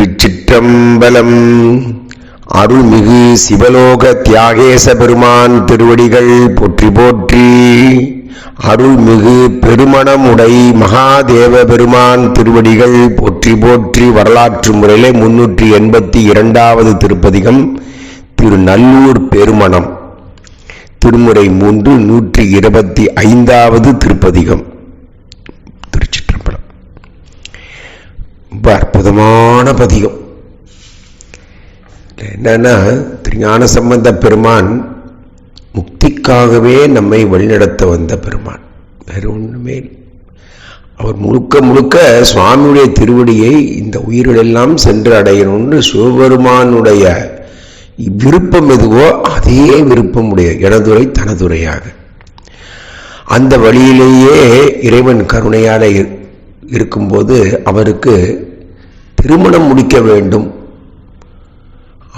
திருச்சிற்றம்பலம். அருள்மிகு சிவலோக தியாகேச பெருமான் திருவடிகள் போற்றி போற்றி. அருள்மிகு பெருமணமுடை மகாதேவ பெருமான் திருவடிகள் போற்றி போற்றி வரலாற்று முறையிலே முன்னூற்றி எண்பத்தி இரண்டாவது திருப்பதிகம் திருநல்லூர் பெருமணம். திருமுறை மூன்று நூற்றி இருபத்தி ஐந்தாவது திருப்பதிகம். ரொம்ப அற்புதமான பதிகம். என்னன்னா திருஞான சம்பந்த பெருமான் முக்திக்காகவே நம்மை வழிநடத்த வந்த பெருமான். வேறு ஒன்றுமே அவர் முழுக்க முழுக்க சுவாமியுடைய திருவடியை இந்த உயிர்களெல்லாம் சென்று அடையணும்னு சிவபெருமானுடைய விருப்பம் எதுவோ அதே விருப்பம் உடைய எனதுரை தனதுரையாக. அந்த வழியிலேயே இறைவன் கருணையால இருக்கும்போது அவருக்கு திருமணம் முடிக்க வேண்டும்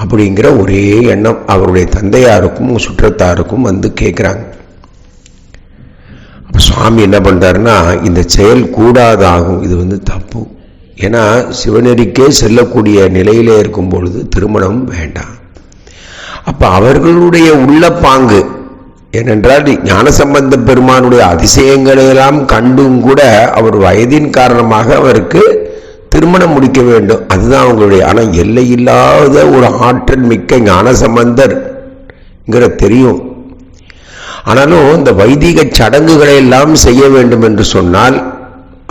அப்படிங்கிற ஒரே எண்ணம் அவருடைய தந்தையாருக்கும் சுற்றத்தாருக்கும் வந்து கேட்குறாங்க அப்போ சுவாமி என்ன பண்ணுறாருன்னா இந்த செயல் கூடாதாகும் இது வந்து தப்பு. ஏன்னா சிவநெறிக்கே செல்லக்கூடிய நிலையிலே இருக்கும் பொழுது திருமணம் வேண்டாம். அப்போ அவர்களுடைய உள்ள பாங்கு ஏனென்றால் ஞானசம்பந்த பெருமானுடைய அதிசயங்களை எல்லாம் கண்டும் கூட அவர் வயதின் காரணமாக அவருக்கு திருமணம் முடிக்க வேண்டும். அதுதான் அவங்களுடைய ஆனால் எல்லையில்லாத ஒரு ஆற்றல் மிக்க ஞானசம்பந்தர்ங்கிற தெரியும். ஆனாலும் இந்த வைதிக சடங்குகளை எல்லாம் செய்ய வேண்டும் என்று சொன்னால்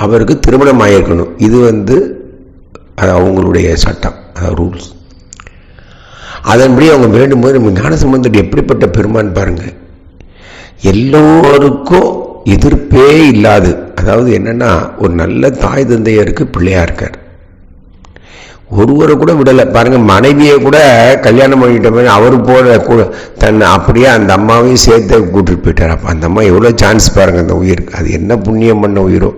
அவருக்கு திருமணம் ஆயிருக்கணும். இது வந்து அது அவங்களுடைய சட்டம் அதாவது ரூல்ஸ் அதன்படி அவங்க வேண்டும்போது நம்ம ஞானசம்பந்தர் எப்படிப்பட்ட பெருமான் பாருங்கள் எல்லோருக்கும் எதிர்ப்பே இல்லாது. அதாவது என்னன்னா ஒரு நல்ல தாய் தந்தையருக்கு பிள்ளையா இருக்கார். ஒருவரை கூட விடலை. பாருங்க மனைவியை கூட கல்யாணம் பண்ணிட்ட மாதிரி அவர் போல தன் அப்படியே அந்த அம்மாவையும் சேர்த்து கூட்டிட்டு போயிட்டார். அப்போ அந்த அம்மா எவ்வளோ சான்ஸ் பாருங்க அந்த உயிருக்கு அது என்ன புண்ணியம் பண்ண உயிரோ.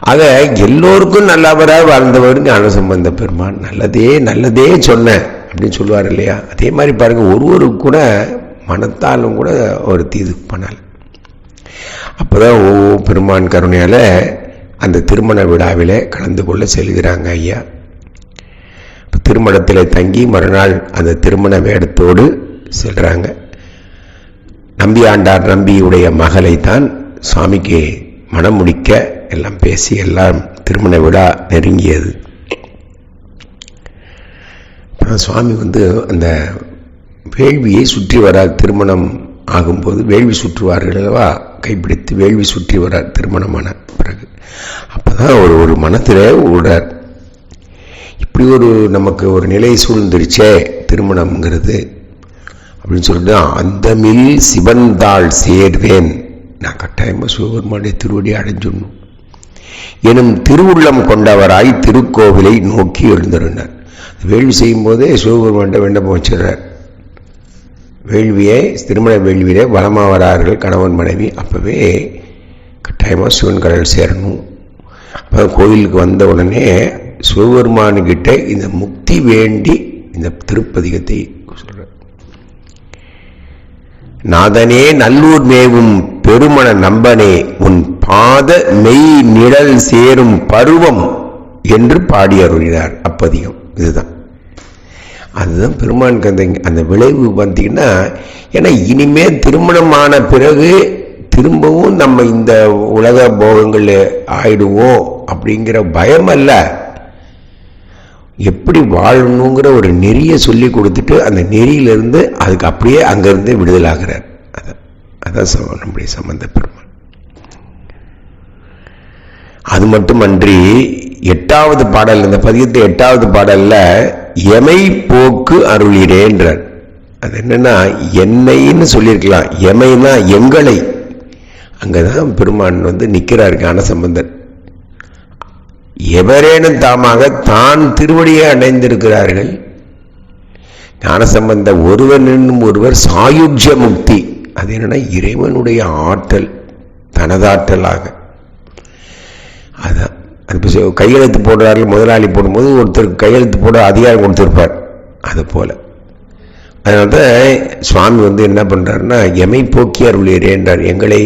ஆக எல்லோருக்கும் நல்லவராக வாழ்ந்தவர் அனுசம்பந்த சம்பந்த பெருமான். நல்லதே நல்லதே சொன்னேன் அப்படின்னு சொல்லுவார் இல்லையா? அதே மாதிரி பாருங்கள் ஒருவருக்கு கூட மனத்தாலும் கூட ஒரு தீது அப்போ அப்போதான் ஓ பெருமான் கருணையால் அந்த திருமண விழாவில் கலந்து கொள்ள செல்கிறாங்க ஐயா. திருமணத்தில் தங்கி மறுநாள் அந்த திருமண வேடத்தோடு செல்கிறாங்க நம்பி ஆண்டார் நம்பியுடைய மகளை தான் சுவாமிக்கு மனம் முடிக்க எல்லாம் பேசி எல்லாம் திருமண விழா நெருங்கியது. அப்புறம் சுவாமி வந்து அந்த வேள்வியை சுற்றி வரார் திருமணம் ஆகும்போது வேள்வி சுற்றுவார்கள் அல்லவா? கைப்பிடித்து வேள்வி சுற்றி வரார் திருமணமான பிறகு. அப்போதான் ஒரு ஒரு மனத்தில் விடுறார் இப்படி ஒரு நமக்கு ஒரு நிலை சூழ்ந்துருச்சே திருமணம்ங்கிறது. அப்படின்னு சொல்லிட்டு அந்த மில் சிவந்தாள் சேர்வேன். நான் கட்டாயமாக சிவபெருமானுடைய திருவடி அடைஞ்சிடணும். எனும் திருவுள்ளம் கொண்டவராய் திருக்கோவிலை நோக்கி எழுந்திருந்தார் வேள்வி செய்யும் போதே சிவபெருமான்கிட்ட விண்ணப்பம் வச்சிடுறார். வேள்வியை திருமண வேள்வியிலே வலமாக வரார்கள் கணவன் மனைவி. அப்போவே கட்டாயமாக சிவன் கடல் சேரணும். அப்போ கோயிலுக்கு வந்த உடனே சிவபெருமானுக்கிட்ட இந்த முக்தி வேண்டி இந்த திருப்பதிகத்தை சொல்கிறார் நாதனே நல்லூர் மேவும் பெருமண நம்பனே உன் பாத மெய் நிழல் சேரும் பருவம் என்று பாடி அருளினார் அப்பதிகம். இதுதான். அதுதான் பெருமான் அந்த அந்த விளைவு பார்த்தீங்கன்னா ஏன்னா இனிமே திருமணமான பிறகு திரும்பவும் நம்ம இந்த உலக போகங்கள் ஆயிடுவோம் அப்படிங்கிற பயம் அல்ல. எப்படி வாழணுங்கிற ஒரு நெறியை சொல்லி கொடுத்துட்டு அந்த நெறியிலிருந்து அதுக்கு அப்படியே அங்கேருந்து விடுதலாகிறார். அதான் அதான் நம்முடைய சம்பந்த பெருமான். அது மட்டுமன்றி எட்டாவது பாடல் இந்த பதியத்தை எட்டாவது பாடல்ல எமை போக்கு அருளிடேன்றார் அது என்னன்னா என்னைன்னு சொல்லியிருக்கலாம். எமைனா எங்களை. அங்கே தான் பெருமான் வந்து நிற்கிறார் ஞானசம்பந்தன் எவரேனும் தாமாக தான் திருவடியை அடைந்திருக்கிறார்கள் ஞானசம்பந்த ஒருவன் என்னும் ஒருவர் சாயுஜ்ய முக்தி. அது என்னன்னா இறைவனுடைய ஆற்றல் தனதாற்றலாக. அதான். அது கையெழுத்து போடுறார்கள் முதலாளி போடும்போது ஒருத்தருக்கு கையெழுத்து போட அதிகாரம் கொடுத்துருப்பார். அது போல். அதனால தான் சுவாமி வந்து என்ன பண்ணுறாருன்னா எமை போக்கி அருளீரே என்றார். எங்களை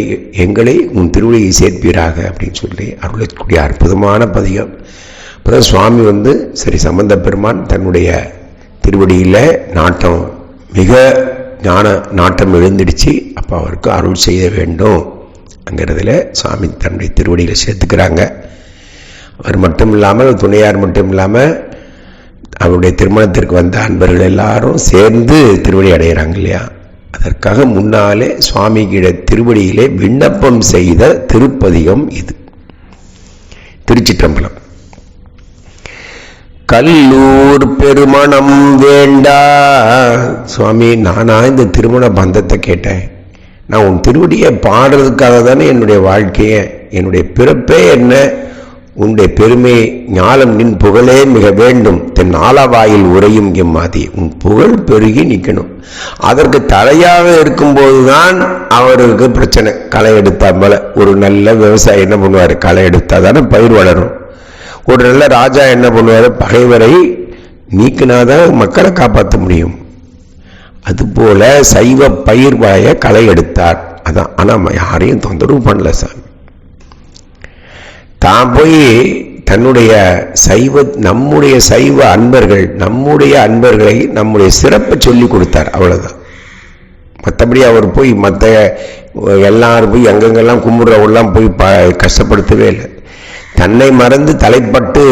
எங்களை உன் திருவடியை சேர்ப்பீராக அப்படின்னு சொல்லி அருளக்கூடிய அற்புதமான பதிகம். அப்புறம் சுவாமி வந்து சரி சம்பந்த பெருமான் தன்னுடைய திருவடியில் நாட்டம் மிக ஞான நாட்டம் எழுந்துடுச்சு அப்போ அவருக்கு அருள் செய்ய வேண்டும். அங்கிறதுல சுவாமி தன்னுடைய திருவடியில் சேர்த்துக்கிறாங்க. அவர் மட்டும் இல்லாமல் துணையார் மட்டும் இல்லாமல் அவருடைய திருமணத்திற்கு வந்த அன்பர்கள் எல்லாரும் சேர்ந்து திருவடி அடைகிறாங்க இல்லையா? அதற்காக முன்னாலே சுவாமிகிட திருவடியிலே விண்ணப்பம் செய்த திருப்பதிகம் இது. திருச்சிற்றம்பலம். கல்லூர் பெருமணம் வேண்டா. சுவாமி நானா இந்த திருமண பந்தத்தை கேட்டேன். நான் உன் திருவடியை பாடுறதுக்காக தானே என்னுடைய வாழ்க்கையை என்னுடைய பிறப்பே என்ன? உன்னுடைய பெருமை ஞாலம் நின் புகழே மிக வேண்டும். தென் ஆலவாயில் உரையும் எம்மாதி. உன் புகழ் பெருகி நிற்கணும். அதற்கு தலையாக இருக்கும்போதுதான் அவருக்கு பிரச்சனை. களை எடுத்தா போல ஒரு நல்ல விவசாயி என்ன பண்ணுவார்? களை எடுத்தா தானே பயிர் வளரும். ஒரு நல்ல ராஜா என்ன பண்ணுவார்? பகைவரை நீக்கினாதான் மக்களை காப்பாற்ற முடியும். அதுபோல சைவ பயிர் வாய களை எடுத்தார். அதான். ஆனால் யாரையும் தொந்தரவு பண்ணல சாமி. தான் போய் தன்னுடைய சைவ நம்முடைய சைவ அன்பர்கள் நம்முடைய அன்பர்களை நம்முடைய சிறப்பை சொல்லி கொடுத்தார் அவ்வளோதான் மற்றபடி அவர் போய் மற்ற எல்லாரும் போய் எங்கெங்கெல்லாம் கும்பிட்றவெல்லாம் போய் ப கஷ்டப்படுத்தவே இல்லை. தன்னை மறந்து தலைப்பட்டு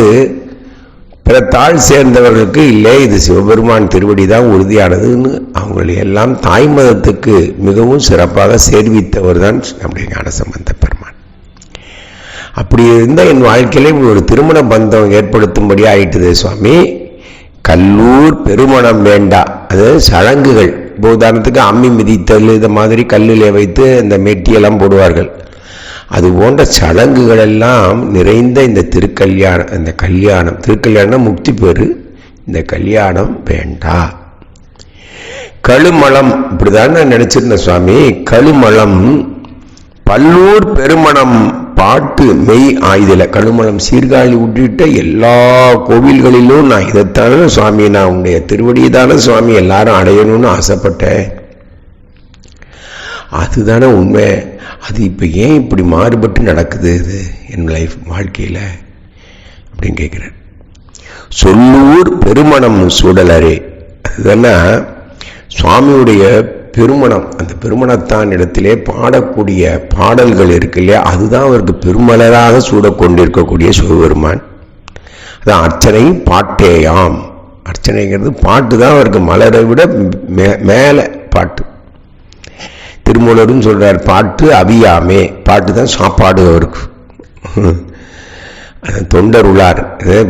பிற தாழ் சேர்ந்தவர்களுக்கு இல்லை இது சிவபெருமான் திருவடி தான் உறுதியானதுன்னு அவங்களை எல்லாம் தாய் மதத்துக்கு மிகவும் சிறப்பாக சேர்வித்தவர் தான் நம்முடைய ஞானசம்பந்த பெருமான். அப்படி இருந்தால் என் வாழ்க்கையில ஒரு திருமண பந்தம் ஏற்படுத்தும்படி ஆயிட்டுது சுவாமி. கல்லூர் பெருமணம் வேண்டா. அது சடங்குகள். இப்போ உதாரணத்துக்கு அம்மி மிதித்தல் இந்த மாதிரி கல்லிலே வைத்து இந்த மெட்டியெல்லாம் போடுவார்கள். அது போன்ற சடங்குகள் எல்லாம் நிறைந்த இந்த திருக்கல்யாணம் இந்த கல்யாணம். திருக்கல்யாணம் முக்தி பெறு இந்த கல்யாணம் வேண்டா. கழுமலம். இப்படிதான் நான் நினைச்சிருந்தேன் சுவாமி. கழுமலம் பல்லூர் பெருமணம் பாட்டு மெய் ஆயுதில் கழுமலம் சீர்காழி விட்டுட்ட எல்லா கோவில்களிலும் நான் இதைத்தானே சுவாமி நான் உன்னுடைய திருவடியை தானே சுவாமி எல்லாரும் அடையணும்னு ஆசைப்பட்டேன். அதுதானே உண்மை. அது இப்போ ஏன் இப்படி மாறுபட்டு நடக்குது இது என் லைஃப் வாழ்க்கையில்? அப்படின்னு கேட்குறேன். சொல்லூர் பெருமணம் சூடலரே. அதுதானே சுவாமியுடைய பெருமணம். அந்த பெருமணத்தான் இடத்திலே பாடக்கூடிய பாடல்கள் இருக்கு இல்லையா? அதுதான் அவருக்கு பெருமலராக சூடக்கொண்டிருக்கக்கூடிய சிவபெருமான். அதான் அர்ச்சனை பாட்டேயாம். அர்ச்சனைங்கிறது பாட்டு தான் அவருக்கு மலரை விட மேலே பாட்டு. திருமூலரும் சொல்கிறார் பாட்டு அவியாமே. பாட்டு தான் சாப்பாடு அவருக்கு. தொண்டர் உள்ளார்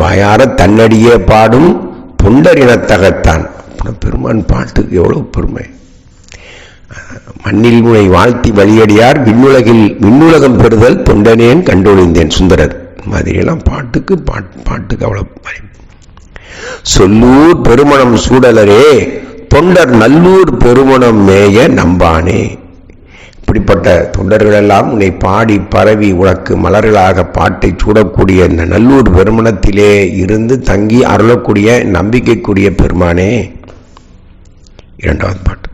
வாயார தன்னடியே பாடும் தொண்டர் இனத்தகத்தான். பெருமான் பாட்டுக்கு எவ்வளவு பெருமை. மண்ணில் முனை வாழ்த்தி வழியடியார் விண்ணுலகில் விண்ணுலகம் பெறுதல் தொண்டனேன் கண்டொழிந்தேன் சுந்தரர். மாதிரியெல்லாம் பாட்டுக்கு பாட்டு பாட்டுக்கு அவ்வளவு சொல்லூர் பெருமணம் சூடலரே தொண்டர் நல்லூர் பெருமணம் மேய நம்பானே. இப்படிப்பட்ட தொண்டர்களெல்லாம் உன்னை பாடி பரவி உனக்கு மலர்களாக பாட்டை சூடக்கூடிய இந்த நல்லூர் பெருமணத்திலே இருந்து தங்கி அருளக்கூடிய நம்பிக்கைக்குரிய பெருமானே. இரண்டாவது பாட்டு.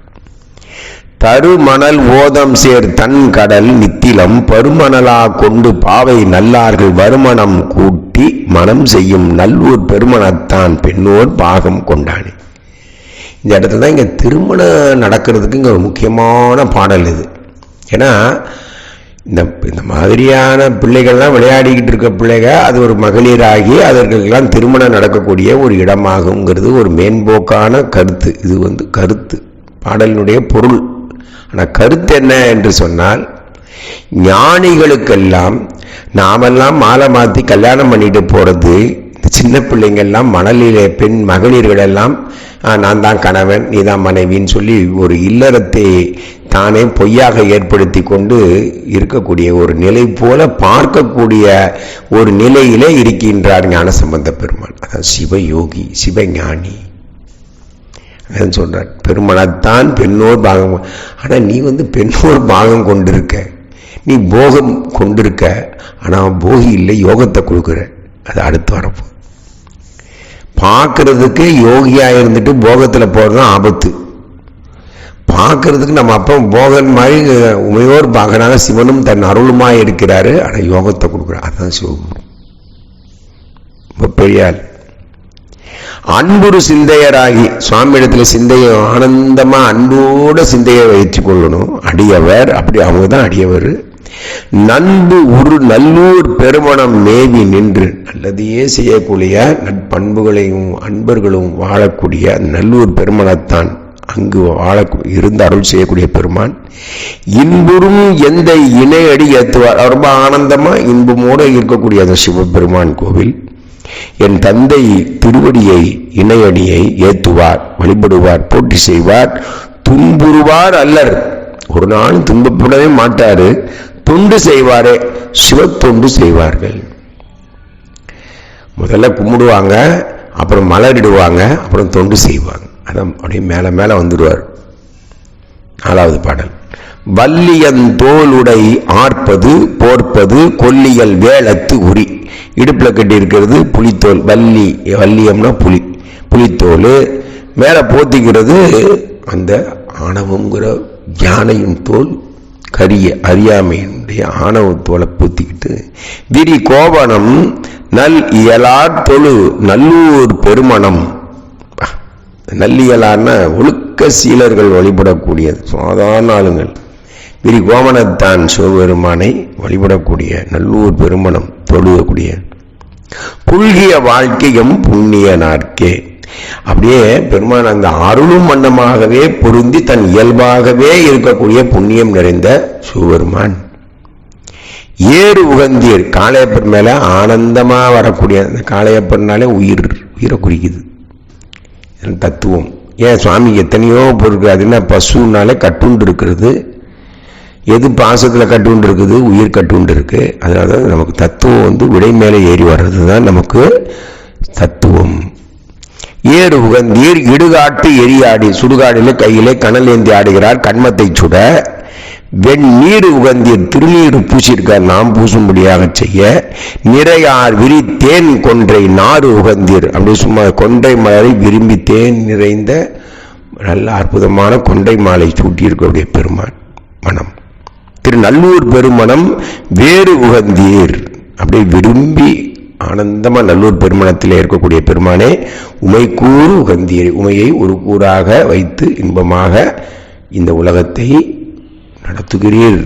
தருமணல் ஓதம் சேர் தன் கடல் நித்திலம் பருமணலா கொண்டு பாவை நல்லார்கள் வருமணம் கூட்டி மனம் செய்யும் நல்லூர் பெருமணத்தான் பெண்ணோர் பாகம் கொண்டானே. இந்த இடத்துல தான் இங்கே திருமணம் நடக்கிறதுக்கு இங்கே ஒரு முக்கியமான பாடல் இது. ஏன்னா இந்த இந்த மாதிரியான பிள்ளைகள்லாம் விளையாடிக்கிட்டு இருக்க பிள்ளைக அது ஒரு மகளிராகி அதற்கெல்லாம் திருமணம் நடக்கக்கூடிய ஒரு இடமாகுங்கிறது ஒரு மேம்போக்கான கருத்து. இது வந்து கருத்து. பாடலினுடைய பொருள். ஆனால் கருத்து என்ன என்று சொன்னால் ஞானிகளுக்கெல்லாம் நாமெல்லாம் மாலை மாற்றி கல்யாணம் பண்ணிட்டு போகிறது சின்ன பிள்ளைங்கள்லாம் மணலிலே பெண் மகளிர்களெல்லாம் நான் தான் கணவன் நீ தான் மனைவின்னு சொல்லி ஒரு இல்லறத்தை தானே பொய்யாக ஏற்படுத்தி கொண்டு இருக்கக்கூடிய ஒரு நிலை போல பார்க்கக்கூடிய ஒரு நிலையிலே இருக்கின்றார் ஞானசம்பந்த பெருமான் அதான் சிவயோகி சிவஞானி. அதான் சொல்கிறார் பெருமனத்தான் பெண்ணோர் பாகம் ஆனால் நீ வந்து பெண்ணோர் பாகம் கொண்டிருக்க. நீ போகம் கொண்டிருக்க. ஆனால் போகி இல்லை யோகத்தை கொடுக்குற. அது அடுத்து வரப்போ பார்க்கறதுக்கு யோகியா இருந்துட்டு போகத்துல தான் ஆபத்து. பார்க்கறதுக்கு நம்ம அப்பா போகன் மாதிரி உமையோர் பாகனாக சிவனும் தன் அருளுமாய் இருக்கிறாரு. ஆனால் யோகத்தை கொடுக்குறார் அதுதான் சிவகுரு. ரொம்ப அன்புரு சிந்தையராகி சுவாமி இடத்துல சிந்தையை ஆனந்தமாக அன்போட சிந்தையை வைத்து கொள்ளணும் அடியவர் அப்படி அவங்க தான் அடியவர். நண்பு ஒரு நல்லூர் பெருமணம் மேவி நின்று நல்லதையே செய்யக்கூடிய நட்பண்புகளையும் அன்பர்களும் வாழக்கூடிய நல்லூர் பெருமணத்தான் அங்கு வாழ இருந்து அருள் செய்யக்கூடிய பெருமான். இன்புறும் எந்த இணையடி அடி ஏற்றுவார் ரொம்ப ஆனந்தமா இன்பமோடு இருக்கக்கூடிய அந்த சிவபெருமான் கோவில். என் தந்தை திருவடியை இணையடியை ஏத்துவார் வழிபடுவார் போட்டி செய்வார் துன்புறுவார் அல்லர். ஒரு நாள் துன்பப்படவே மாட்டாரு. தொண்டு செய்வாரே. சிவத்தொண்டு செய்வார்கள். முதல்ல கும்பிடுவாங்க அப்புறம் மலரிடுவாங்க அப்புறம் தொண்டு செய்வாங்க. அதான் அப்படியே மேலே மேலே வந்துடுவார். நாலாவது பாடல். வல்லியன் தோலுடை ஆர்ப்பது போர்ப்பது கொல்லியல் வேளத்து உரி. இடுப்புல கட்டி இருக்கிறது புலித்தோல். வள்ளி வல்லியம்னா புலி புலித்தோல். மேலே போத்திக்கிறது அந்த ஆணவங்கிற யானையின் தோல். கரிய அறியாமையினுடைய ஆணவத்தோலை பூத்திக்கிட்டு விரி கோவணம் நல் இயலார் தொழு நல்லூர் பெருமணம். நல்லியலார்னா ஒழுக்க சீலர்கள் வழிபடக்கூடியது. சாதாரண ஆளுங்கள். விரி கோமனத்தான் சிவபெருமானை வழிபடக்கூடிய நல்லூர் பெருமணம் தொழுகக்கூடிய புல்கிய வாழ்க்கையும் புண்ணிய நாட்கே. அப்படியே பெருமான் அந்த அருளும் வண்ணமாகவே பொருந்தி தன் இயல்பாகவே இருக்கக்கூடிய புண்ணியம் நிறைந்த சிவபெருமான். ஏறு உகந்தீர் காளையப்பர் மேல ஆனந்தமா வரக்கூடிய அந்த காளையப்பர்னாலே உயிர் உயிரை குறிக்குது. தத்துவம். ஏன் சுவாமி எத்தனையோ பொருட்கள் அது என்ன பசுனாலே கட்டுண்டு இருக்கிறது. எது பாசத்தில் கட்டுண்டு இருக்குது உயிர் கட்டுண்டு இருக்கு அதனால தான் நமக்கு தத்துவம் வந்து விடை மேலே ஏறி வர்றது தான் நமக்கு தத்துவம். ஏறு உகந்தீர் இடுகாட்டு எரியாடி சுடுகாடிலே கையிலே கணல் ஏந்தி ஆடுகிறார் கண்மத்தை சுட. வெண்ணீர் உகந்தீர் திருநீர் பூசியிருக்கார் நாம் பூசும்படியாக செய்ய. நிறையார் விரி தேன் கொன்றை நாறு உகந்தீர். அப்படி சும்மா கொன்றை மலரை விரும்பி தேன் நிறைந்த நல்ல அற்புதமான கொண்டை மாலை சூட்டியிருக்கக்கூடிய பெருமான் மனம். திரு நல்லூர் பெருமணம் வேறு உகந்தீர். அப்படியே விரும்பி ஆனந்தமா நல்லூர் பெருமணத்தில் இருக்கக்கூடிய பெருமானே உமை கூறு உகந்தீர். உமையை ஒரு கூறாக வைத்து இன்பமாக இந்த உலகத்தை நடத்துகிறீர்.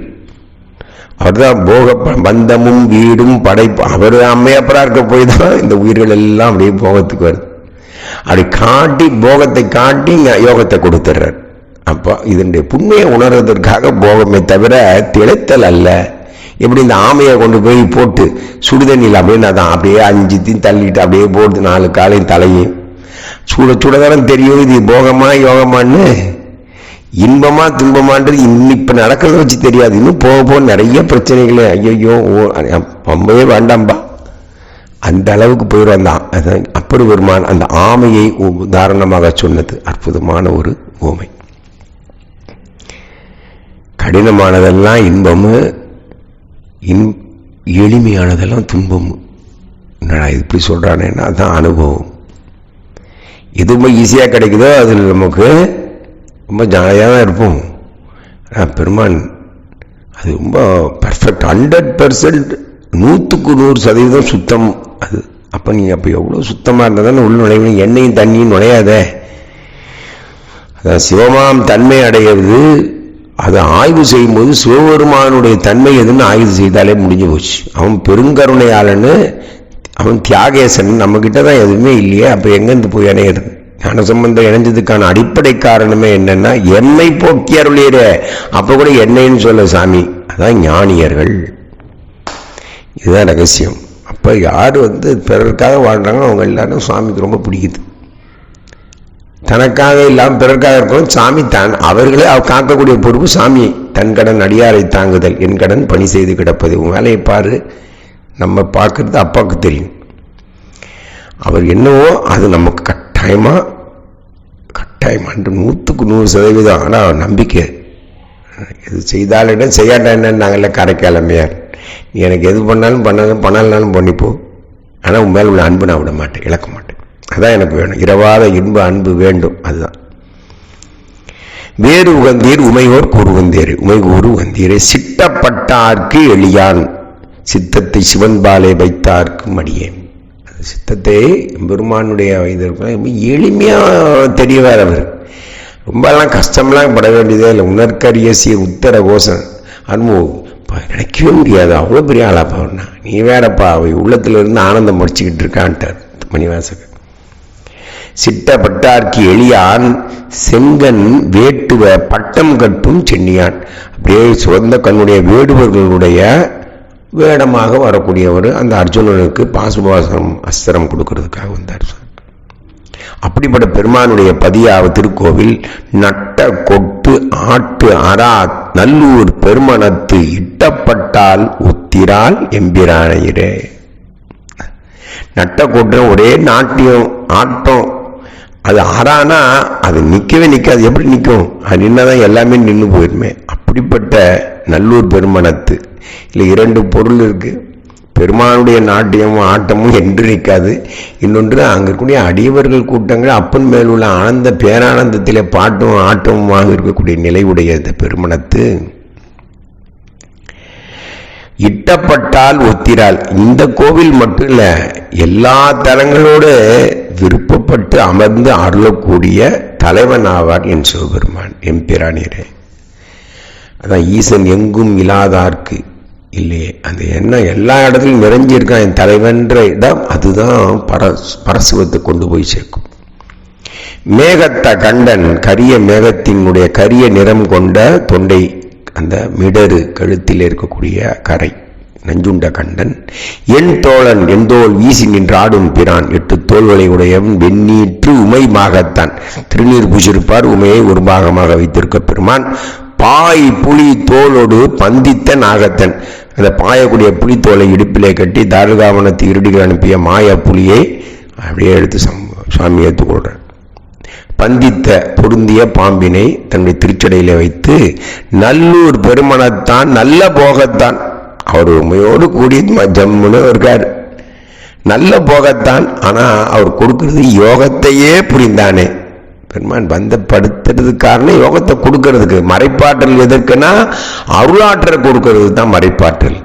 அவர்தான் போக பந்தமும் வீடும் படைப்பு அவர் அம்மையப்பரா இருக்க போய் தான் இந்த உயிர்கள் எல்லாம் அப்படியே போகத்துக்கு வருது. அப்படி காட்டி போகத்தை காட்டி யோகத்தை கொடுத்துட்றார் அப்போ இதனுடைய புண்மையை உணர்வதற்காக போகமே தவிர திளைத்தல் அல்ல. எப்படி இந்த ஆமையை கொண்டு போய் போட்டு சுடுதண்ணியில் அப்படின்னா தான் அப்படியே அஞ்சுத்தையும் தள்ளிட்டு அப்படியே போடுது நாலு காலையும் தலையும் சுட சுடதானம் தெரியும் இது போகமா யோகமான்னு? இன்பமா துன்பமான்றது இன்னும் இப்போ நடக்கிறத வச்சு தெரியாது. இன்னும் போக போக நிறைய பிரச்சனைகள். ஐயோ ரொம்பவே வேண்டாம்பா. அந்த அளவுக்கு போயிடும் தான் அப்படி வருமான அந்த ஆமையை உதாரணமாக சொன்னது. அற்புதமான ஒரு ஓமை. கடினமானதெல்லாம் இன்பம் இன் எளிமையானதெல்லாம் துன்பம். என்னடா இப்படி சொல்கிறானேன்னா அதுதான் அனுபவம். எது ரொம்ப ஈஸியாக கிடைக்குதோ அதில் நமக்கு ரொம்ப ஜாலியாக தான் இருப்போம். ஆனால் பெருமான் அது ரொம்ப பர்ஃபெக்ட் ஹண்ட்ரட் பர்சன்ட் நூற்றுக்கு நூறு சதவீதம் சுத்தம் அது. அப்போ நீ அப்போ எவ்வளோ சுத்தமாக இருந்தால் தானே உள்ள நுழையணும் எண்ணெயும் தண்ணியும் நுழையாதே. அதான் சிவமாம் தன்மை அடையிறது அதை ஆய்வு செய்யும்போது சிவபெருமானுடைய தன்மை எதுன்னு ஆய்வு செய்தாலே முடிஞ்சு போச்சு. அவன் பெருங்கருணையாளன்னு அவன் தியாகேசன் நம்மக்கிட்ட தான் எதுவுமே இல்லையே அப்போ எங்கேருந்து போய் இணையிறது ஞான சம்பந்தம் இணைஞ்சதுக்கான அடிப்படை காரணமே என்னன்னா என்னை போக்கி அருளியற அப்போ கூட என்னைன்னு சொல்ல சாமி. அதான் ஞானியர்கள். இதுதான் ரகசியம். அப்போ யார் வந்து பிறருக்காக வாழ்கிறாங்களோ அவங்க எல்லாரும் சுவாமிக்கு ரொம்ப பிடிக்குது. தனக்காக இல்லாமல் பிறர்க்காக இருக்கணும் சாமி தான். அவர்களே அவர் காக்கக்கூடிய பொறுப்பு சாமி. தன் கடன் அடியாரை தாங்குதல். என் கடன் பணி செய்து கிடப்பது. உன் வேலையை பாரு. நம்ம பார்க்கறது அப்பாவுக்கு தெரியும். அவர் என்னவோ அது நமக்கு கட்டாயமா? அன்று நூற்றுக்கு நூறு சதவீதம். ஆனால் நம்பிக்கை. எது செய்தால் என்ன? செய்யாட்டா என்னன்னு நாங்கள்ல கரைக்காலமையார் நீ எனக்கு எது பண்ணாலும் பண்ணாலும் பண்ணலனாலும் பண்ணிப்போ. ஆனால் உன் மேலே உள்ள அன்பு நான் விட மாட்டேன். இழக்க மாட்டேன். அதான் எனக்கு வேணும். இரவாத இன்ப அன்பு வேண்டும். அதுதான். வேறு உகந்தீர் உமையோர் கூறுவந்தீர் உமை கூறு உகந்தீரே சிட்டப்பட்டார்க்கு எளியான். சித்தத்தை சிவன்பாலே வைத்தார்க்கு மடியேன். சித்தத்தை பெருமானுடைய இதற்கு எளிமையாக தெரியவார் அவர். ரொம்பலாம் கஷ்டம்லாம் பட வேண்டியதே இல்லை. உணர்கரிய சீர் உத்தர கோஷம் அனுபவம் நினைக்கவே முடியாது. அவ்வளோ பெரிய ஆளாப்பா அவனா நீ வேறப்பா அவை உள்ளத்துல இருந்து ஆனந்தம் முடிச்சுக்கிட்டு இருக்கான்ட்டார் மணிவாசகர். சிட்டப்பட்டார்க்கு எளியான் செங்கன் வேட்டுவ பட்டம் கட்டும் சென்னியான். அப்படியே சுரந்த கண்ணுடைய வேடுவர்களுடைய வேடமாக வரக்கூடியவர் அந்த அர்ஜுனனுக்கு பாசுபாசனம் அஸ்திரம் கொடுக்கறதுக்காக வந்தார் அப்படிப்பட்ட பெருமானுடைய பதியாவ திருக்கோவில் நட்ட கொட்டு ஆட்டு அரா நல்லூர் பெருமனத்து இட்டப்பட்டால் ஒத்திரால் எம்பிரானையிரே நட்ட கொட்டு ஒரே நாட்டியம் ஆட்டம் அது ஆறானா அது நிற்கவே நிற்காது எப்படி நிற்கும் அது நின்னதான் எல்லாமே நின்று போயிருமே. அப்படிப்பட்ட நல்லூர் பெருமனத்து. இல்லை இரண்டு பொருள் இருக்குது பெருமானுடைய நாட்டியமும் ஆட்டமும் என்று நிற்காது இன்னொன்று அங்கே இருக்கக்கூடிய அடியவர்கள் கூட்டங்கள் அப்பன் மேல் உள்ள ஆனந்த பேரானந்தத்திலே பாட்டும் ஆட்டமுமாக இருக்கக்கூடிய நிலை உடைய இந்த பெருமனத்து. இட்டப்பட்டால் ஒத்திரால். இந்த கோவில் மட்டும் இல்லை எல்லா தலங்களோடு விருப்பப்பட்டு அமர்ந்து அருளக்கூடிய தலைவன் ஆவார் என் சிவபெருமான் எம்பிரானீரே அதான் ஈசன் எங்கும் இல்லாதார்க்கு இல்லையே. அந்த எண்ணம் எல்லா இடத்துலையும் நிறைஞ்சிருக்கான் என் தலைவன்ற இடம் அதுதான் பர பரசுவத்தை கொண்டு போய் சேர்க்கும். மேகத்த கண்டன் கரிய மேகத்தினுடைய கரிய நிறம் கொண்ட தொண்டை அந்த மிடரு கழுத்தில் இருக்கக்கூடிய கரை. நஞ்சுண்ட கண்டன் என் தோழன் எந்தோல் வீசி நின்றாடும் பிரான் எட்டு தோள்களை உடையவன் வெந்நீற்று உமைமாகத்தான். திருநீர் பூசிருப்பார் உமையை ஒரு பாகமாக வைத்திருக்க பெருமான். பாய் புலி தோளோடு பந்தித்த நாகத்தன் அந்த பாயக்கூடிய புலித்தோலை இடுப்பிலே கட்டி தாருகாவனத்து இருடிகள் அனுப்பிய மாய புலியை அப்படியே எடுத்து சாமி ஏற்றுக்கொள்றார் பந்தித்த பொருந்திய பாம்பினை தன்னுடைய திருச்சடையில வைத்து நல்லூர் பெருமனத்தான் நல்ல போகத்தான். அவர் உண்மையோடு கூடி ஜம்முன்னு இருக்கார். நல்ல போகத்தான் ஆனால் அவர் கொடுக்கறது யோகத்தையே புரிந்தானே. பெருமான் பந்தப்படுத்துறது காரணம் யோகத்தை கொடுக்கறதுக்கு. மறைப்பாற்றல் எதற்குன்னா அருளாற்றல் கொடுக்கறது தான் மறைப்பாற்றல்.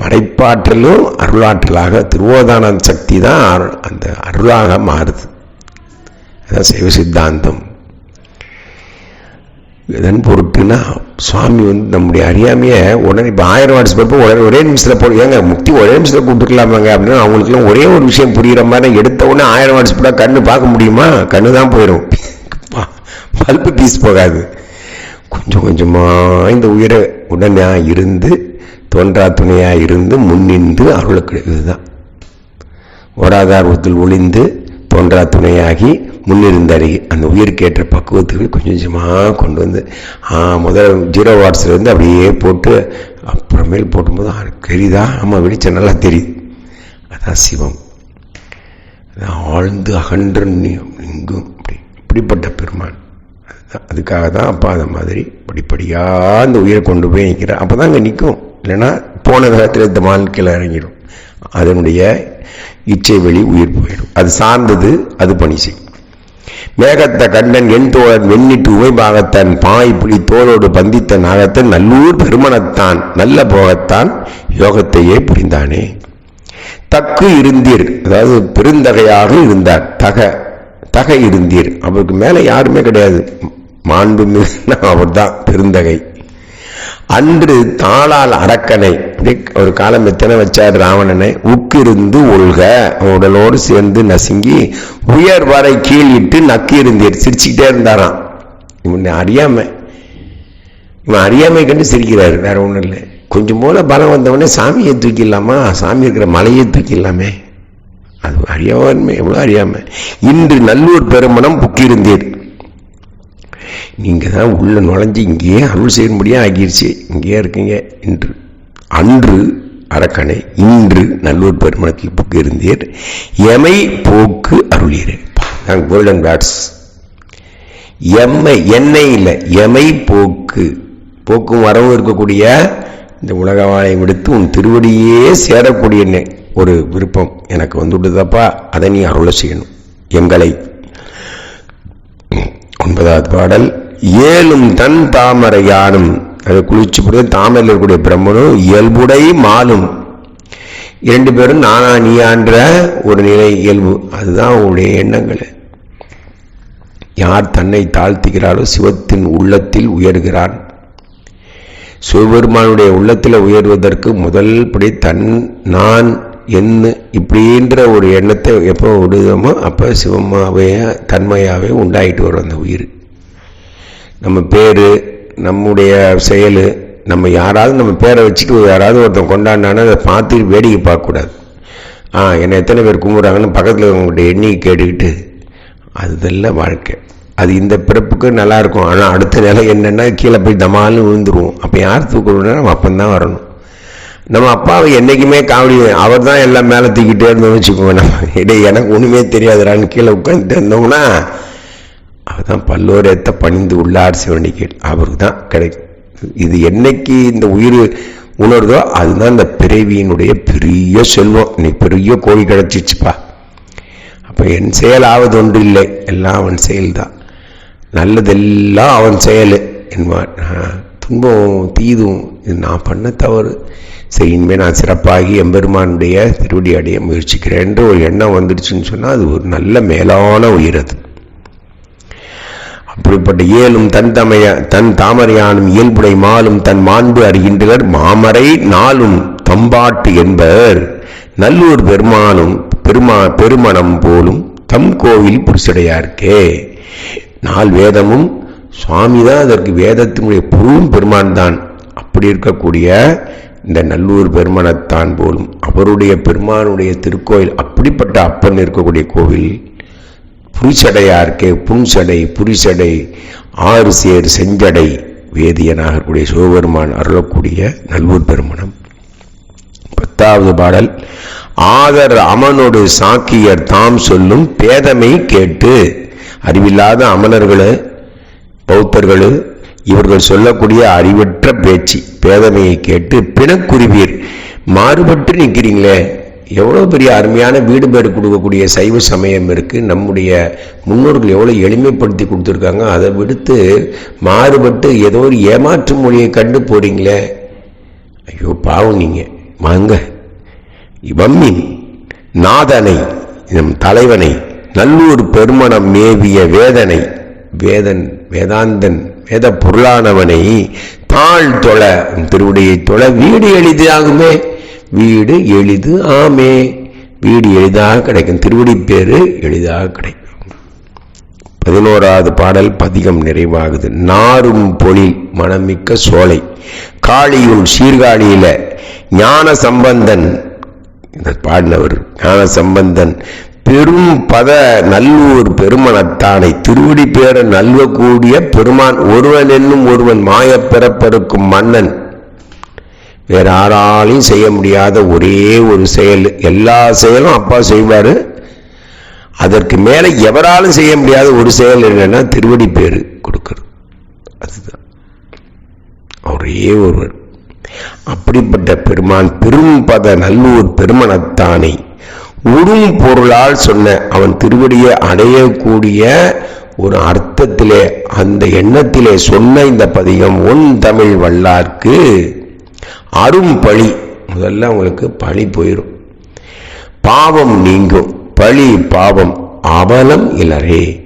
மறைப்பாற்றலும் அருளாற்றலாக திருவோதான சக்தி தான் அந்த அருளாக மாறுது. அதான் சைவ சித்தாந்தம். இதன் பொருட்டுனா சுவாமி வந்து நம்முடைய அறியாமையை உடனே இப்போ ஆயிரம் வாட்ஸ் பேப்பர் உடனே ஒரே நிமிஷத்தில் போடு ஏங்க முக்தி ஒரே நிமிஷத்தில் கொடுத்துக்கலாமாங்க அப்படின்னா அவங்களுக்குலாம் ஒரே ஒரு விஷயம் புரிகிற மாதிரி எடுத்த உடனே ஆயிரம் வாட்ஸ் போட்டால் கண்ணு பார்க்க முடியுமா? கண்ணு தான் போயிடும் பல்பு பீஸ் போகாது. கொஞ்சம் கொஞ்சமாக இந்த உயிரை உடனே இருந்து தோன்றா துணையாக இருந்து முன்னின்று அருளுக்கு இதுதான் ஓடாதார்வத்தில் ஒளிந்து தோன்றா துணையாகி முன்னிருந்தார் அந்த உயிர்க்கேற்ற பக்குவத்துக்கு கொஞ்சம் கொஞ்சமாக கொண்டு வந்து முதல் ஜீரோ வாட்ஸ்லேருந்து அப்படியே போட்டு அப்புறமேல் போட்டும்போது தெரியுதா? ஆமாம் வெளிச்சம் நல்லா தெரியுது. அதான் சிவம். அதான் ஆழ்ந்து அகன்ற இங்கும் அப்படி இப்படிப்பட்ட பெருமான். அதுதான் அதுக்காக தான் அப்பா அந்த மாதிரி படிப்படியாக அந்த உயிரை கொண்டு போய் நிற்கிறார் அப்போ தான் அங்கே நிற்கும் இல்லைன்னா போன காலத்தில் இந்த வாழ்க்கையில் இறங்கிடும். அதனுடைய இச்சை வெளி உயிர் போயிடும். அது சார்ந்தது அது பணி செய்யும். மேகத்த கண்டன் என் தோழன் வெண்ணிட்டு உமைபாகத்தன் பாய் புலி தோளோடு பந்தித்த நாகத்தன் நல்லூர் பெருமணத்தான் நல்ல போகத்தான் யோகத்தையே புரிந்தானே. தக்கு இருந்தீர் அதாவது பெருந்தகையாக இருந்தார் தக தகை இருந்தீர். அவருக்கு மேலே யாருமே கிடையாது. மாண்பு மிகு அவர் தான் பெருந்தகை. அன்று தாளால் அரக்கனை ஒரு காலம் எத்தனை வச்சார் ராவணனை? உக்கிருந்து ஒழுக உடலோடு சேர்ந்து நசுங்கி உயர் வரை கீழிட்டு நக்கி இருந்தீர். சிரிச்சுக்கிட்டே இருந்தாராம். இவன் அறியாமை இவன் அறியாமை கண்டு சிரிக்கிறாரு வேற ஒன்றும் இல்லை. கொஞ்சம் போல பலம் வந்தவொடனே சாமியை தூக்கிடலாமா? சாமி இருக்கிற மலையை தூக்கிடலாமே. அது அறியாமை எவ்வளோ அறியாமல் இன்று நல்லூர் பெருமணம் புக்கியிருந்தீர் நீங்கள் தான் உள்ளே நுழைஞ்சு இங்கேயே அருள் செய்யும்படியே ஆகிருச்சு. இங்கேயே இருக்கீங்க. இன்று அன்று அரக்கனை இன்று நல்லூர் பெருமணத்தில் புக்கு இருந்தீர். எமை போக்கு அருளீரே. கோல்டன் பேட்ஸ் எம்மை என்னை இல்லை எமை போக்கு. போக்கும் வரவும் இருக்கக்கூடிய இந்த உலக வாழை விடுத்து உன் திருவடியே சேரக்கூடிய ஒரு விருப்பம் எனக்கு வந்துவிடுதப்பா அதை நீ அருளை செய்யணும். எங்களை. ஒன்பதாவது பாடல். ஏலும் தன் தாமரை அது அதை குளிச்சு போடுறது தாமரையில் இருக்கக்கூடிய பிரம்மனும் இயல்புடை மாலும் இரண்டு பேரும் நானா நீயான்ற ஒரு நிலை இயல்பு. அதுதான் அவங்களுடைய எண்ணங்கள். யார் தன்னை தாழ்த்துகிறாரோ சிவத்தின் உள்ளத்தில் உயர்கிறான். சிவபெருமானுடைய உள்ளத்தில் உயர்வதற்கு முதல் படி தன் நான் என்ன இப்படின்ற ஒரு எண்ணத்தை எப்போ விடுதமோ அப்போ சிவமாவே தன்மையாகவே உண்டாயிட்டு வரும் அந்த உயிர். நம்ம பேர் நம்முடைய செயல் நம்ம யாராவது நம்ம பேரை வச்சுட்டு யாராவது ஒருத்தன் கொண்டாடினானா அதை பார்த்து வேடிக்கை பார்க்கக்கூடாது. ஆ என்னை எத்தனை பேர் கும்பிட்றாங்கன்னு பக்கத்தில் உங்கள்கிட்ட எண்ணிக்கை கேட்டுக்கிட்டு அதுதெல்லாம் வாழ்க்கை. அது இந்த பிறப்புக்கு நல்லாயிருக்கும். ஆனால் அடுத்த நிலை என்னென்னா கீழே போய் தமாலும் விழுந்துருவோம். அப்போ யார் தூக்கணும்னா நம்ம அப்பந்தான் வரணும். நம்ம அப்பாவை என்றைக்குமே காவடி அவர் தான் எல்லாம் மேலே தூக்கிட்டே இருந்தோம்னு வச்சுக்கோங்க. நம்ம இடே எனக்கு ஒன்றுமே தெரியாதுடான்னு கீழே உட்காந்துட்டு இருந்தோம்னா அதுதான் தான் பல்லோரேத்த பணிந்து உள்ளார் சிவனிக்கேள் அவருக்கு தான் கிடைக்கும் இது என்னைக்கு இந்த உயிர் உணர்தோ அதுதான் இந்த பிறவியினுடைய பெரிய செல்வம். நீ பெரிய கோழி கிடைச்சிச்சுப்பா. அப்போ என் செயல் ஆவது ஒன்று இல்லை. எல்லாம் அவன் செயல்தான். நல்லதெல்லாம் அவன் செயல் என்பான். துன்பம் தீதும் இது நான் பண்ண தவறு. சரி இனிமேல் நான் சிறப்பாகி எம்பெருமானுடைய திருவடி அடைய முயற்சிக்கிறேன்ற ஒரு எண்ணம் வந்துடுச்சுன்னு சொன்னால் அது ஒரு நல்ல மேலான உயிர் அது. அப்படிப்பட்ட இயலும் தன் தமைய தன் தாமரையானும் இயல்புடை மாலும் தன் மாண்பு அறிகின்றனர். மாமரை நாளும் தம்பாட்டு என்பர். நல்லூர் பெருமானும் பெருமா பெருமணம் போலும் தம் கோவில் புரிசடையார்க்கே. நாள் வேதமும் சுவாமி தான் அதற்கு வேதத்தினுடைய பொருளும் பெருமான் தான் அப்படி இருக்கக்கூடிய இந்த நல்லூர் பெருமனத்தான் போலும் அவருடைய பெருமானுடைய திருக்கோயில் அப்படிப்பட்ட அப்பன் இருக்கக்கூடிய கோவில் புரிசடையார்க்கே புன்சடை புரிசடை ஆறு சேர் செஞ்சடை வேதியனாகக்கூடிய சிவபெருமான் அருளக்கூடிய நல்லூர் பெருமணம் பத்தாவது பாடல் ஆதர் அமனோடு சாக்கியர் தாம் சொல்லும் பேதமை கேட்டு. அறிவில்லாத அமனர்களு பௌத்தர்களு இவர்கள் சொல்லக்கூடிய அறிவற்ற பேச்சு பேதமையை கேட்டு பிணக்குருவீர். மாறுபட்டு நிற்கிறீங்களே எவ்வளோ பெரிய அருமையான வீடு பேர் கொடுக்கக்கூடிய சைவ சமயம் இருக்குது நம்முடைய முன்னோர்கள் எவ்வளோ எளிமைப்படுத்தி கொடுத்துருக்காங்க. அதை விடுத்து மாறுபட்டு ஏதோ ஒரு ஏமாற்று மொழியை கண்டு போகிறீங்களே ஐயோ பாவம் நீங்கள் வாங்க. வம்மின் நாதனை நம் தலைவனை நல்லூர் பெருமணம் மேவிய வேதனை வேதன் வேதாந்தன் வேத பொருளானவனை தாழ் தொலை திருவுடையை தொலை வீடு எளிதாகுமே. வீடு எளிது ஆமே. வீடு எளிதாக கிடைக்கும். திருவடி பேரு எளிதாக கிடைக்கும். பதினோராவது பாடல் பதிகம் நிறைவாகுது. நாரும் பொழில் மனமிக்க சோலை. காளியும் சீர்காழியில ஞான சம்பந்தன். இந்த பாடினவர் ஞான சம்பந்தன். பெரும் பத நல்லூர் பெருமனத்தானை. திருவடி பேர நல்வக்கூடிய பெருமான். ஒருவன் என்னும் ஒருவன் மாய மன்னன். வேற யாராலையும் செய்ய முடியாத ஒரே ஒரு செயல். எல்லா செயலும் அப்பா செய்வார். அதற்கு மேலே எவராலும் செய்ய முடியாத ஒரு செயல் என்னன்னா திருவடி பேர் கொடுக்கறது. அதுதான். ஒரே ஒருவர். அப்படிப்பட்ட பெருமான் பெரும் பத நல்லூர் பெருமனத்தானை உறும் பொருளால் சொன்ன அவன் திருவடியை அடையக்கூடிய ஒரு அர்த்தத்திலே அந்த எண்ணத்திலே சொன்ன இந்த பதிகம் ஒன் தமிழ் வல்லார்க்கு அரும் பழி முதல்ல அவங்களுக்கு பழி போயிடும் பாவம் நீங்கும். பழி பாவம் அவலம் இலரே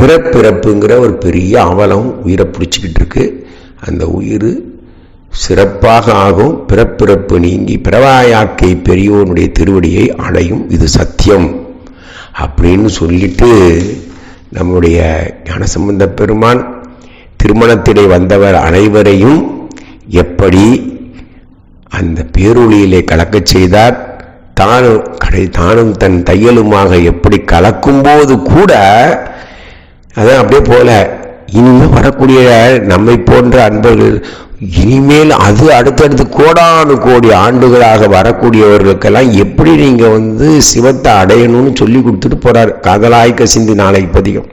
பிறப்பிறப்புங்கிற ஒரு பெரிய அவலம் உயிரை பிடிச்சிக்கிட்டு இருக்கு. அந்த உயிர் சிறப்பாக ஆகும். பிறப்பிறப்பு நீங்கி பிறவாயாக்கை பெரியோனுடைய திருவடியை அடையும். இது சத்தியம். அப்படின்னு சொல்லிட்டு நம்முடைய ஞானசம்பந்த பெருமான் திருமணத்திலே வந்தவர் அனைவரையும் எப்படி அந்த பேரொழியிலே கலக்கச் செய்தார். தானும் கடை தானும் தன் தையலுமாக எப்படி கலக்கும்போது கூட அதான் அப்படியே போல இனிமேல் வரக்கூடிய நம்மை போன்ற அன்பர்கள் இனிமேல் அது அடுத்தடுத்து கோடானு கோடி ஆண்டுகளாக வரக்கூடியவர்களுக்கெல்லாம் எப்படி நீங்கள் வந்து சிவத்தை அடையணும்னு சொல்லி கொடுத்துட்டு போகிறார் காதலாய்க்க சிந்தி நாளைக்கு பதிகம்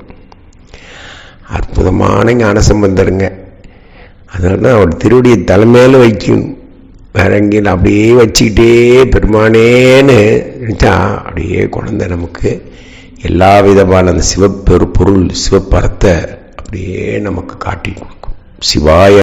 அற்புதமான ஞானசம்பந்தருங்க. அதனால அவர் திருவடியை தலைமையில வைக்கும் வேற அப்படியே வச்சுக்கிட்டே பெருமானேன்னு நினச்சா அப்படியே குழந்தை நமக்கு எல்லா விதமான அந்த சிவப்பெரு பொருள் சிவப்பரத்தை அப்படியே நமக்கு காட்டி கொடுக்கும். சிவாய